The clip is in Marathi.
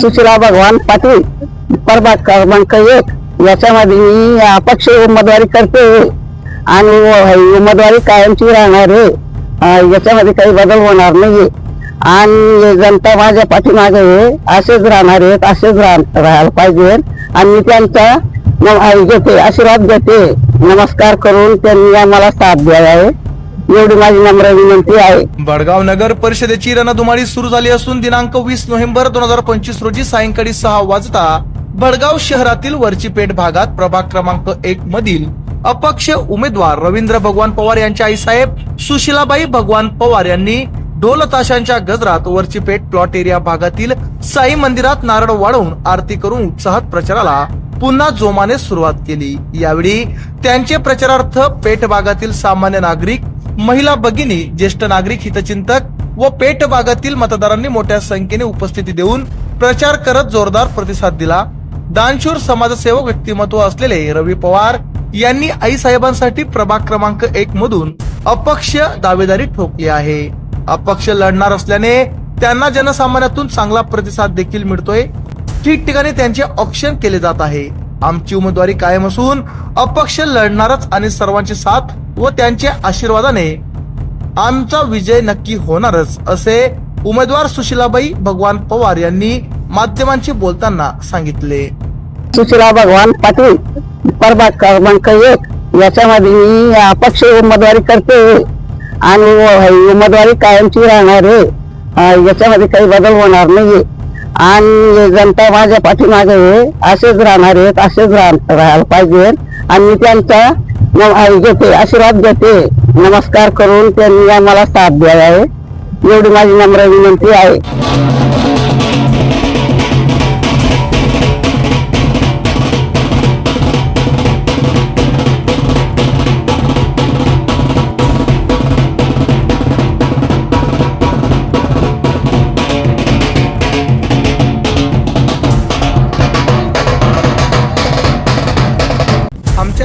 सुशिला भगवान पाटील प्रभाग क्रमांक एक. याच्यामध्ये मी अपक्ष उमेदवारी करते. आणि उमेदवारी कायमची राहणार आहे. याच्यामध्ये काही बदल होणार नाही आणि जनता माझ्या पाठीमागे आहे. असेच राहणार आहेत असेच राहायला पाहिजे. आणि मी त्यांचा घेते आशीर्वाद घेते. नमस्कार करून त्यांनी आम्हाला साथ द्यावा आहे. एवढी माझी नम्र विनंती आहे. बडगाव नगर परिषदेची रणधुमाळी सुरू झाली असून दिनांक वीस नोव्हेंबर दोन हजार पंचवीस रोजी सायंकाळी सहा वाजता बडगाव शहरातील वरचीपेठ भागात प्रभाग क्रमांक एक मधील अपक्ष उमेदवार रवींद्र भगवान पवार यांच्या आईसाहेब सुशिलाबाई भगवान पवार यांनी ढोल ताशांच्या गजरात वरचीपेठ प्लॉट एरिया भागातील साई मंदिरात नारळ वाढवून आरती करून उत्साहात प्रचाराला पुन्हा जोमाने सुरुवात केली. यावेळी त्यांचे प्रचारार्थ पेठ भागातील सामान्य नागरिक महिला भगिनी ज्येष्ठ नागरिक हितचिंतक व पेठ भागातील मतदारांनी मोठ्या संख्येने उपस्थिती देऊन प्रचार करत जोरदार प्रतिसाद दिला. दानशूर समाजसेवक व्यक्तिमत्व असलेले रवी पवार यांनी आई साहेबांसाठी प्रभाग क्रमांक एक मधून अपक्ष दावेदारी ठोकली आहे. अपक्ष लढणार असल्याने त्यांना जनसामान्यातून चांगला प्रतिसाद देखील मिळतोय. ठिकठिकाणी त्यांचे ऑप्शन केले जात आहे. आमची उमेदवारी कायम असून अपक्ष लढणारच आणि सर्वांची साथ व त्यांच्या आशीर्वादाने आमचा विजय नक्की होणारच असे उमेदवार सुशीलाबाई भगवान पवार यांनी माध्यमांशी बोलताना सांगितले. सुशीला भगवान पाटील प्रभाग क्रमांक एक याच्यामध्ये मी अपक्ष उमेदवारी करते आणि उमेदवारी कायमची राहणार आहे. याच्यामध्ये काही बदल होणार नाही आणि जनता माझ्या पाठीमागे आहे. असेच राहणार आहेत असेच राहायला पाहिजे. आणि मी त्यांचा घेते आशीर्वाद घेते. नमस्कार करून त्यांनी आम्हाला साथ द्यावा आहे. एवढी माझी नम्र विनंती आहे.